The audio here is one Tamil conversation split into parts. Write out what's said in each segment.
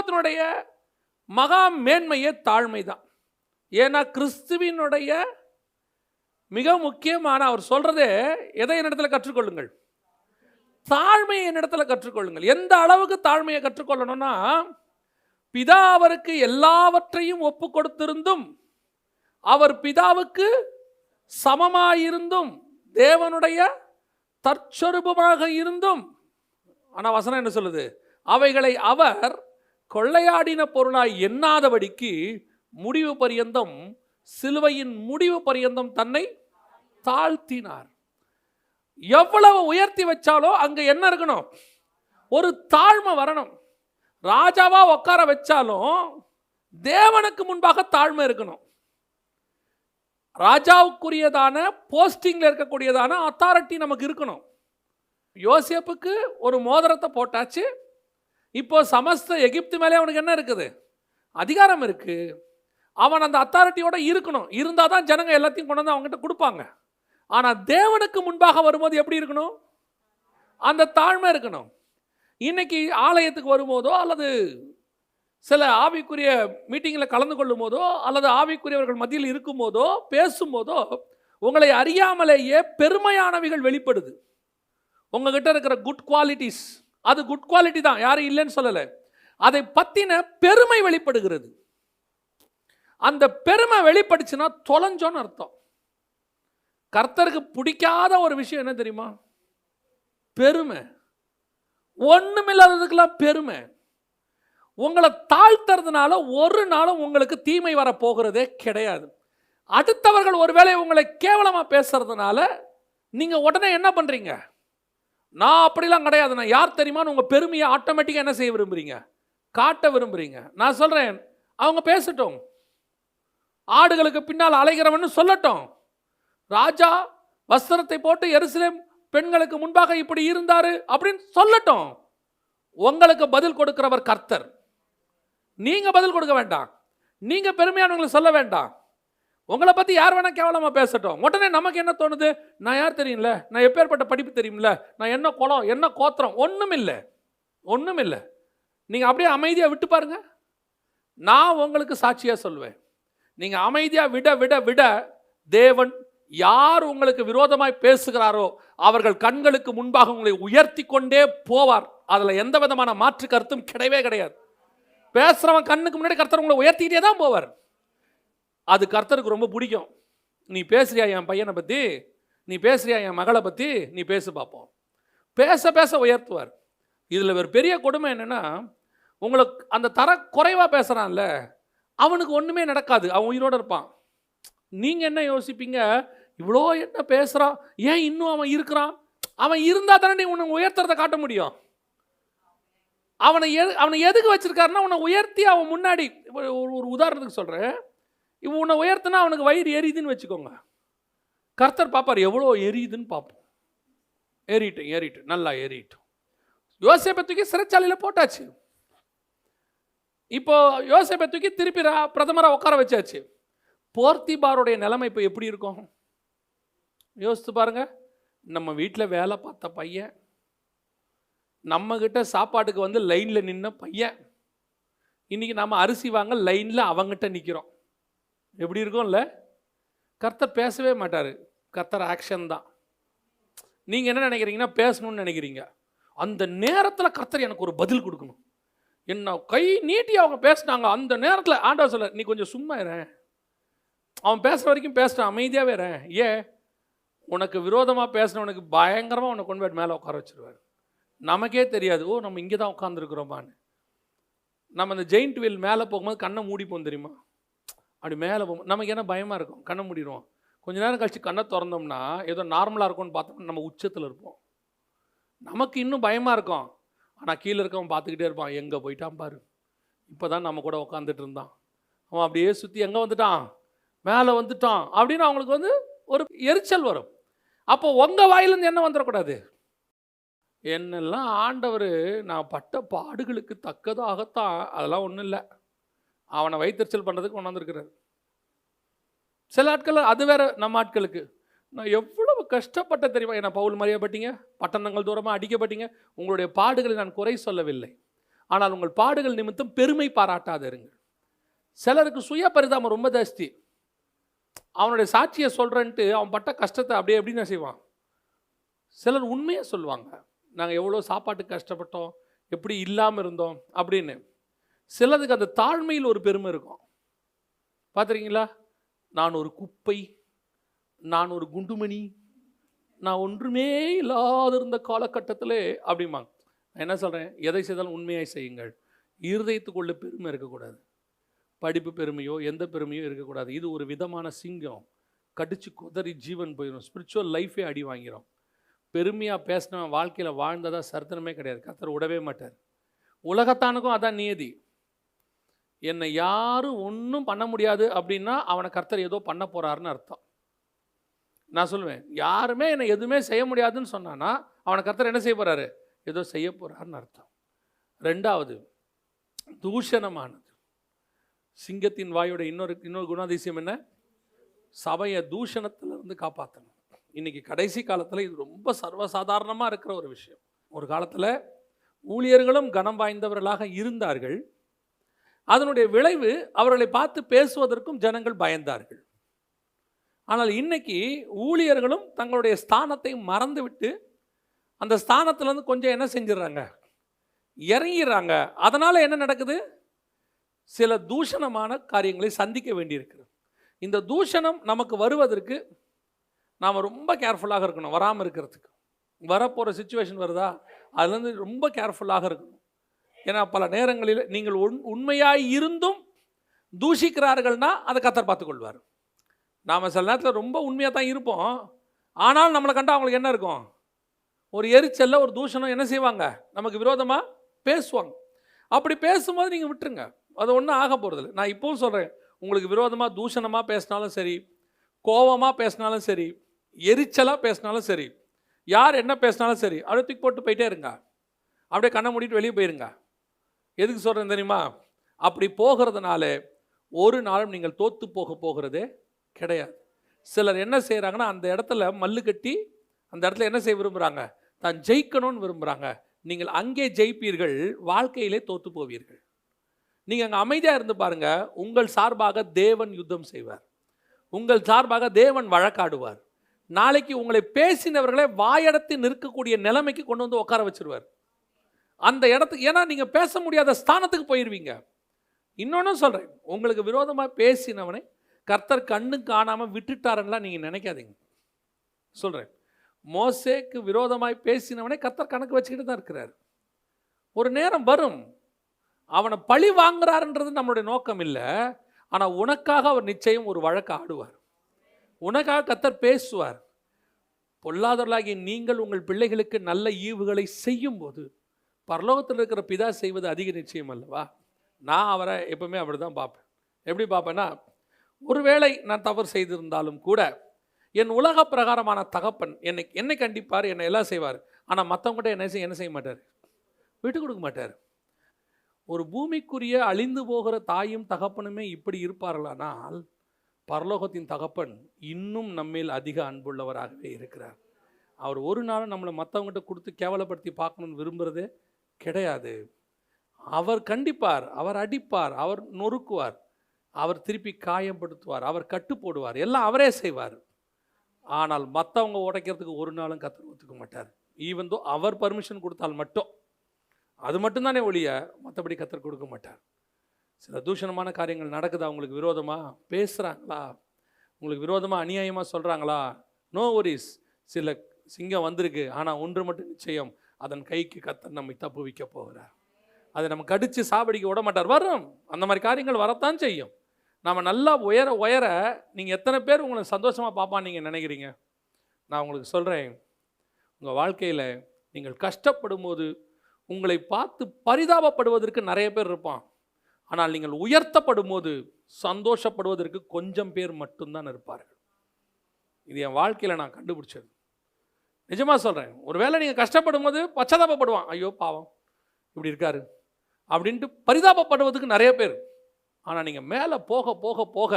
கிறிஸ்தவத்தினுடைய மகா மேன்மையே தாழ்மை தான் ஏன்னா கிறிஸ்துவினுடைய மிக முக்கியமான அவர் சொல்றதே எதை என்னிடத்துல கற்றுக்கொள்ளுங்கள்? தாழ்மையை என்னிடத்துல கற்றுக்கொள்ளுங்கள். எந்த அளவுக்கு தாழ்மையை கற்றுக்கொள்ளணும்னா பிதா அவருக்கு எல்லாவற்றையும் ஒப்பு கொடுத்திருந்தும் அவர் பிதாவுக்கு சமமாயிருந்தும் தேவனுடைய தற்சொருபமாக இருந்தும் ஆனால் வசனம் என்ன சொல்லுது? அவைகளை அவர் கொள்ளையாடின பொருளாய் எண்ணாதபடிக்கு முடிவு பரியந்தம் சிலுவையின் முடிவு பரியந்தம் தன்னை தாழ்த்தினார். எவ்வளவு உயர்த்தி வச்சாலோ அங்கே என்ன இருக்கணும்? ஒரு தாழ்மை வரணும். ராஜாவா உட்கார வச்சாலும் தேவனுக்கு முன்பாக தாழ்மை இருக்கணும். ராஜாவுக்குரியதான போஸ்டிங்ல இருக்கக்கூடியதான அத்தாரிட்டி நமக்கு இருக்கணும். யோசேப்புக்கு ஒரு மோதிரத்தை போட்டாச்சு. இப்போ சமஸ்த எகிப்து மேலே அவனுக்கு என்ன இருக்குது? அதிகாரம் இருக்குது அவன் அந்த அத்தாரிட்டியோட இருக்கணும். இருந்தால் தான் ஜனங்க எல்லாத்தையும் கொண்டு வந்து அவங்ககிட்ட கொடுப்பாங்க. ஆனால் தேவனுக்கு முன்பாக வரும்போது எப்படி இருக்கணும்? அந்த தாழ்மை இருக்கணும். இன்னைக்கு ஆலயத்துக்கு வரும்போதோ அல்லது சில ஆவிக்குரிய மீட்டிங்கில் கலந்து கொள்ளும் போதோ அல்லது ஆவிக்குரியவர்கள் மத்தியில் இருக்கும்போதோ பேசும்போதோ உங்களை அறியாமலேயே பெருமையானவைகள் வெளிப்படுது. உங்ககிட்ட இருக்கிற குட் குவாலிட்டிஸ் அது குட் குவாலிட்டி தான் யாரும் இல்லைன்னு சொல்லலை. அதை பற்றின பெருமை வெளிப்படுகிறது. அந்த பெருமை வெளிப்படுச்சுன்னா தொலைஞ்சோன்னு அர்த்தம். கர்த்தருக்கு பிடிக்காத ஒரு விஷயம் என்ன தெரியுமா? பெருமை. ஒன்றுமில்லாததுக்கெல்லாம் பெருமை. உங்களை தாழ்த்துறதுனால ஒரு நாளும் உங்களுக்கு தீமை வர போகிறதே கிடையாது. அடுத்தவர்கள் ஒருவேளை உங்களை கேவலமாக பேசுறதுனால நீங்கள் உடனே என்ன பண்ணுறீங்க நான் அப்படிலாம் கிடையாது. நான் யார் தெரியுமான்னு உங்கள் பெருமையை ஆட்டோமேட்டிக்காக என்ன செய்ய விரும்புறீங்க? காட்ட விரும்புகிறீங்க நான் சொல்கிறேன் அவங்க பேசட்டும். ஆடுகளுக்கு பின்னால் அலைகிறவன்னு சொல்லட்டும். ராஜா வஸ்திரத்தை போட்டு எருசலேம் பெண்களுக்கு முன்பாக இப்படி இருந்தார் அப்படின்னு சொல்லட்டும். உங்களுக்கு பதில் கொடுக்கிறவர் கர்த்தர். நீங்கள் பதில் கொடுக்க வேண்டாம். நீங்கள் பெருமையானவங்களை சொல்ல வேண்டாம். உங்களை பற்றி யார் வேணால் கேவலமாக பேசட்டும். உடனே நமக்கு என்ன தோணுது? நான் யார் தெரியும்ல? நான் எப்பேற்பட்ட படிப்பு தெரியும்ல? நான் என்ன குளம் என்ன கோத்திரம்? ஒன்றும் இல்லை. ஒன்றும் இல்லை. நீங்கள் அப்படியே அமைதியாக விட்டு பாருங்க. நான் உங்களுக்கு சாட்சியாக சொல்லுவேன் நீங்கள் அமைதியாக விட விட விட தேவன் யார் உங்களுக்கு விரோதமாய் பேசுகிறாரோ அவர்கள் கண்களுக்கு முன்பாக உங்களை உயர்த்தி கொண்டே போவார். அதில் எந்த விதமான மாற்று கருத்தும் கிடையவே கிடையாது. பேசுகிறவன் கண்ணுக்கு முன்னாடி கருத்தர் உங்களை உயர்த்திக்கிட்டே தான் போவார். அது கர்த்தருக்கு ரொம்ப பிடிக்கும். நீ பேசுறியா என் பையனை பற்றி நீ பேசுறியா என் மகளை பற்றி நீ பேசு பார்ப்போம் பேச பேச உயர்த்துவார். இதில் ஒரு பெரிய கொடுமை என்னென்னா உங்களுக்கு அந்த தர குறைவாக பேசுகிறான்ல அவனுக்கு ஒன்றுமே நடக்காது. அவன் உயிரோட இருப்பான். நீங்கள் என்ன யோசிப்பீங்க? இவ்வளோ என்ன பேசுகிறான் ஏன் இன்னும் அவன் இருக்கிறான்? அவன் இருந்தால் தானே நீ உன்னை உயர்த்துறதை காட்ட முடியும். அவனை எது அவனை எதுக்கு வச்சிருக்காருன்னா உன்னை உயர்த்தி அவன் முன்னாடி ஒரு ஒரு- ஒரு உதாரணத்துக்கு சொல்கிறேன் இவன் உன்னை உயர்த்தினா அவனுக்கு வயிறு எரியுதுன்னு வச்சுக்கோங்க. கர்த்தர் பார்ப்பார் எவ்வளோ எரியுதுன்னு பார்ப்போம். ஏறிட்டேன் ஏறிட்டேன் நல்லா ஏறிட்டோம். யோசிப்பை தூக்கி சிறைச்சாலையில் போட்டாச்சு. இப்போ யோசிப்பை தூக்கி திருப்பி ரா- உட்கார வச்சாச்சு. போர்த்திபாருடைய நிலைமை இப்போ எப்படி இருக்கும்? யோசித்து பாருங்க. நம்ம வீட்டில் வேலை பார்த்த பையன் நம்மக்கிட்ட சாப்பாட்டுக்கு வந்து லைனில் நின்ன பையன் இன்னைக்கு நம்ம அரிசி வாங்க லைனில் அவங்ககிட்ட நிற்கிறோம் எப்படி இருக்கும்ல? கர்த்தர் பேசவே மாட்டார். கர்த்தர் ஆக்ஷன் தான். நீங்கள் என்ன நினைக்கிறீங்கன்னா பேசணும்னு நினைக்கிறீங்க. அந்த நேரத்தில் கர்த்தர் எனக்கு ஒரு பதில் கொடுக்கணும். என்ன கை நீட்டி அவங்க பேசினாங்க. அந்த நேரத்தில் ஆண்டவர் சொல்ல நீ கொஞ்சம் சும்மா இரு. அவன் பேசுகிற வரைக்கும் பேசுகிறான் அமைதியாகவே இரு. ஏன்? உனக்கு விரோதமாக பேசினவனுக்கு பயங்கரமாக உன்னை கொண்டு போய் மேலே உட்கார வச்சுருவார். நமக்கே தெரியாது. ஓ நம்ம இங்கே தான் உட்காந்துருக்குறோமான்னு நம்ம அந்த ஜெயிண்ட் வீல் மேலே போகும்போது கண்ணை மூடிப்போம் தெரியுமா? அப்படி மேலே போகும். நமக்கு என்ன பயமாக இருக்கும்? கண்ணை மூடிடுவோம். கொஞ்ச நேரம் கழித்து கண்ணை திறந்தோம்னா ஏதோ நார்மலாக இருக்கும்னு பார்த்தோம்னா நம்ம உச்சத்தில் இருப்போம். நமக்கு இன்னும் பயமாக இருக்கும். ஆனால் கீழே இருக்கவன் பார்த்துக்கிட்டே இருப்பான். எங்கே போயிட்டான் பாரு. இப்போ தான் நம்ம கூட உட்காந்துட்டு இருந்தான். அவன் அப்படியே சுற்றி எங்கே வந்துட்டான்? மேலே வந்துட்டான். அப்படின்னு அவங்களுக்கு வந்து ஒரு எரிச்சல் வரும். அப்போ உங்கள் வாயிலேருந்து என்ன வந்துடக்கூடாது? என்னெல்லாம் ஆண்டவர் நான் பட்ட பாடுகளுக்கு தக்கதாகத்தான் அதெல்லாம் ஒன்றும் இல்லை. அவனை வைத்தறிச்சல் பண்ணுறதுக்கு கொண்டாந்துருக்கிறார் சில ஆட்கள் அது வேற நம்ம ஆட்களுக்கு. நான் எவ்வளவு கஷ்டப்பட்ட தெரியுமா? என்ன பவுல் மறியப்பட்டீங்க பட்டணங்கள் தூரமாக அடிக்கப்பட்டீங்க? உங்களுடைய பாடுகளை நான் குறை சொல்லவில்லை. ஆனால் உங்கள் பாடுகள் நிமித்தம் பெருமை பாராட்டாதிருங்கள் சிலருக்கு சுய பரிதாபம் ரொம்ப ஜாஸ்தி. அவனுடைய சாட்சியை சொல்கிறேன்ட்டு அவன் பட்ட கஷ்டத்தை அப்படியே எப்படின்னு செய்வான்? சிலர் உண்மையாக சொல்லுவாங்க. நாங்கள் எவ்வளோ சாப்பாட்டுக்கு கஷ்டப்பட்டோம் எப்படி இல்லாமல் இருந்தோம் அப்படின்னு. சிலருக்கு அந்த தாழ்மையில் ஒரு பெருமை இருக்கும். பார்த்துருக்கீங்களா? நான் ஒரு குப்பை நான் ஒரு குண்டுமணி நான் ஒன்றுமே இல்லாத இருந்த காலகட்டத்தில் அப்படிம்பாங்க. நான் என்ன சொல்கிறேன் எதை செய்தாலும் உண்மையாய் செய்யுங்கள். இருதயத்துக்குள்ள பெருமை இருக்கக்கூடாது. படிப்பு பெருமையோ எந்த பெருமையோ இருக்கக்கூடாது. இது ஒரு விதமான சிங்கம். கடிச்சு குதறி ஜீவன் போயிடும். ஸ்பிரிச்சுவல் லைஃபே அடி வாங்கிறோம். பெருமையாக பேசினவன் வாழ்க்கையில் வாழ்ந்ததாக சரித்திரமே கிடையாது. கத்தர் விடவே மாட்டார். உலகத்தானுக்கும் அதான் நியதி. என்னை யாரும் ஒன்றும் பண்ண முடியாது அப்படின்னா அவனை கர்த்தர் ஏதோ பண்ண போகிறாருன்னு அர்த்தம். நான் சொல்லுவேன் யாருமே என்னை எதுவுமே செய்ய முடியாதுன்னு சொன்னான்னா அவனை கர்த்தர் என்ன செய்ய போகிறாரு ஏதோ செய்ய போகிறாருன்னு அர்த்தம். ரெண்டாவது தூஷணமானது. சிங்கத்தின் வாயோட இன்னொரு இன்னொரு குணாதிசயம் என்ன? சபையை தூஷணத்திலிருந்து காப்பாற்றணும் இன்றைக்கி கடைசி காலத்தில் இது ரொம்ப சர்வசாதாரணமாக இருக்கிற ஒரு விஷயம். ஒரு காலத்தில் ஊழியர்களும் கனம் வாய்ந்தவர்களாக இருந்தார்கள். அதனுடைய விளைவு அவர்களை பார்த்து பேசுவதற்கும் ஜனங்கள் பயந்தார்கள். ஆனால் இன்னைக்கு ஊழியர்களும் தங்களுடைய ஸ்தானத்தை மறந்துவிட்டு அந்த ஸ்தானத்துலேருந்து கொஞ்சம் என்ன செஞ்சிடுறாங்க? இறங்கிடுறாங்க. அதனால் என்ன நடக்குது? சில தூஷணமான காரியங்களை சந்திக்க வேண்டியிருக்கிறது. இந்த தூஷணம் நமக்கு வருவதற்கு நாம் ரொம்ப கேர்ஃபுல்லாக இருக்கணும் வராமல் இருக்கிறதுக்கு. வரப்போகிற சுச்சுவேஷன் வருதா? அதுலேருந்து ரொம்ப கேர்ஃபுல்லாக இருக்கணும். ஏன்னா பல நேரங்களில் நீங்கள் உண் உண்மையாக இருந்தும் தூஷிக்கிறார்கள்னா அதை கத்தர் பார்த்துக்கொள்வார். நாம் சில நேரத்தில் ரொம்ப உண்மையாக தான் இருப்போம். ஆனால் நம்மளை கண்டா அவங்களுக்கு என்ன இருக்கும்? ஒரு எரிச்சலில் ஒரு தூஷணம் என்ன செய்வாங்க? நமக்கு விரோதமாக பேசுவாங்க. அப்படி பேசும்போது நீங்கள் விட்டுருங்க. அது ஒன்றும் ஆக போகிறதில்ல நான் இப்போவும் சொல்கிறேன் உங்களுக்கு விரோதமாக தூஷணமாக பேசினாலும் சரி கோவமாக பேசினாலும் சரி எரிச்சலாக பேசினாலும் சரி யார் என்ன பேசினாலும் சரி அப்படியே தூக்கி போட்டு போயிட்டே இருங்க. அப்படியே கண்ணை மூடிட்டு வெளியே போயிருங்க. எதுக்கு சொல்கிறேன் தெரியுமா? அப்படி போகிறதுனால ஒரு நாளும் நீங்கள் தோற்று போக போகிறதே கிடையாது. சிலர் என்ன செய்கிறாங்கன்னா அந்த இடத்துல மல்லு கட்டி அந்த இடத்துல என்ன செய்ய விரும்புகிறாங்க தான் ஜெயிக்கணும்னு விரும்புகிறாங்க நீங்கள் அங்கே ஜெயிப்பீர்கள் வாழ்க்கையிலே தோற்று போவீர்கள். நீங்கள் அங்கே அமைதியாக இருந்து பாருங்கள் உங்கள் சார்பாக தேவன் யுத்தம் செய்வார். உங்கள் சார்பாக தேவன் வழக்காடுவார். நாளைக்கு உங்களை பேசினவர்களை வாயடத்தி நிற்கக்கூடிய நிலைமைக்கு கொண்டு வந்து உட்கார வச்சிருவார். அந்த இடத்துக்கு ஏன்னா நீங்கள் பேச முடியாத ஸ்தானத்துக்கு போயிடுவீங்க இன்னொன்றும் சொல்கிறேன் உங்களுக்கு விரோதமாக பேசினவனை கர்த்தர் கண்ணு காணாமல் விட்டுட்டாருன்னெலாம் நீங்கள் நினைக்காதீங்க. சொல்கிறேன் மோசேக்கு விரோதமாய் பேசினவனே கர்த்தர் கணக்கு வச்சுக்கிட்டு தான் இருக்கிறார். ஒரு நேரம் வரும் அவனை பழி வாங்குறாருன்றது நம்மளுடைய நோக்கம் இல்லை ஆனால் உனக்காக அவர் நிச்சயம் ஒரு வழக்கு ஆடுவார். உனக்காக கத்தர் பேசுவார். பொல்லாதவர்களாகிய நீங்கள் உங்கள் பிள்ளைகளுக்கு நல்ல ஈவுகளை செய்யும்போது பரலோகத்தில் இருக்கிற பிதா செய்வது அதிக நிச்சயம் அல்லவா? நான் அவரை எப்பவுமே அப்படி தான் பார்ப்பேன். எப்படி பார்ப்பேன்னா ஒருவேளை நான் தவறு செய்திருந்தாலும் கூட என் உலக பிரகாரமான தகப்பன் என்னை என்னை கண்டிப்பார் என்னை எல்லாம் செய்வார். ஆனால் மற்றவங்ககிட்ட என்ன செய்ய என்ன செய்ய மாட்டார்? விட்டு கொடுக்க மாட்டார். ஒரு பூமிக்குரிய அழிந்து போகிற தாயும் தகப்பனுமே இப்படி இருப்பார்களானால் பரலோகத்தின் தகப்பன் இன்னும் நம்மேல் அதிக அன்புள்ளவராகவே இருக்கிறார். அவர் ஒரு நாளும் நம்மளை மற்றவங்ககிட்ட கொடுத்து கேவலப்படுத்தி பார்க்கணும்னு விரும்புகிறதே கிடையாது. அவர் கண்டிப்பார் அவர் அடிப்பார் அவர் நொறுக்குவார் அவர் திருப்பி காயப்படுத்துவார் அவர் கட்டு போடுவார் எல்லாம் அவரே செய்வார். ஆனால் மற்றவங்க உடைக்கிறதுக்கு ஒரு நாளும் கத்தர் ஒத்துக்க மாட்டார். ஈவன் தோ அவர் பர்மிஷன் கொடுத்தால் மட்டும். அது மட்டும்தானே ஒழிய மற்றபடி கத்தர் கொடுக்க மாட்டார். சில தூஷணமான காரியங்கள் நடக்குது? அவங்களுக்கு விரோதமாக பேசுகிறாங்களா உங்களுக்கு விரோதமாக அநியாயமாக சொல்கிறாங்களா நோ ஒரிஸ் சில சிங்கம் வந்திருக்கு. ஆனால் ஒன்று மட்டும் நிச்சயம். அதன் கைக்கு கத்தன் நம்மை தப்புவிக்க போகிறார். அதை நம்ம கடித்து சாப்பிடிக்க விட மாட்டார். வரும் அந்த மாதிரி காரியங்கள் வரத்தான் செய்யும். நம்ம நல்லா உயர உயர நீங்கள் எத்தனை பேர் உங்களை சந்தோஷமாக பார்ப்பான்னு நீங்கள் நினைக்கிறீங்க? நான் உங்களுக்கு சொல்கிறேன் உங்கள் வாழ்க்கையில் நீங்கள் கஷ்டப்படும் போது உங்களை பார்த்து பரிதாபப்படுவதற்கு நிறைய பேர் இருப்பான். ஆனால் நீங்கள் உயர்த்தப்படும் போது சந்தோஷப்படுவதற்கு கொஞ்சம் பேர் மட்டும்தான் இருப்பார்கள். இது என் வாழ்க்கையில் நான் கண்டுபிடிச்சது. நிஜமாக சொல்கிறேன் ஒரு வேளை நீங்கள் கஷ்டப்படும் போது பச்சாதாபப்படுவான். ஐயோ பாவம். இப்படி இருக்காரு. அப்படின்ட்டு பரிதாபப்படுவதுக்கு நிறைய பேர். ஆனால் நீங்கள் மேலே போக போக போக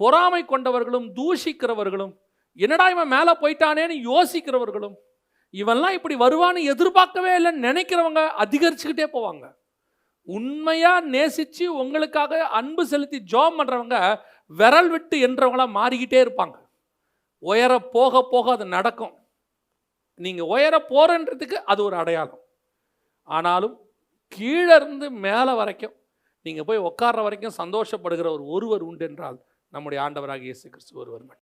பொறாமை கொண்டவர்களும் தூஷிக்கிறவர்களும் என்னடா இவன் மேலே போயிட்டானேன்னு யோசிக்கிறவர்களும் இவெல்லாம் இப்படி வருவான்னு எதிர்பார்க்கவே இல்லைன்னு நினைக்கிறவங்க அதிகரிச்சுக்கிட்டே போவாங்க. உண்மையாக நேசித்து உங்களுக்காக அன்பு செலுத்தி ஜோம் பண்ணுறவங்க விரல் விட்டு என்றவங்களாம் மாறிக்கிட்டே இருப்பாங்க. உயர போக போக அது நடக்கும். நீங்கள் உயர போகிறன்றதுக்கு அது ஒரு அடையாளம். ஆனாலும் கீழே இருந்து மேலே வரைக்கும் நீங்கள் போய் உட்கார்ற வரைக்கும் சந்தோஷப்படுகிற ஒரு ஒருவர் உண்டு என்றால் நம்முடைய ஆண்டவராக இயேசு கிறிஸ்து ஒருவர் மட்டும்.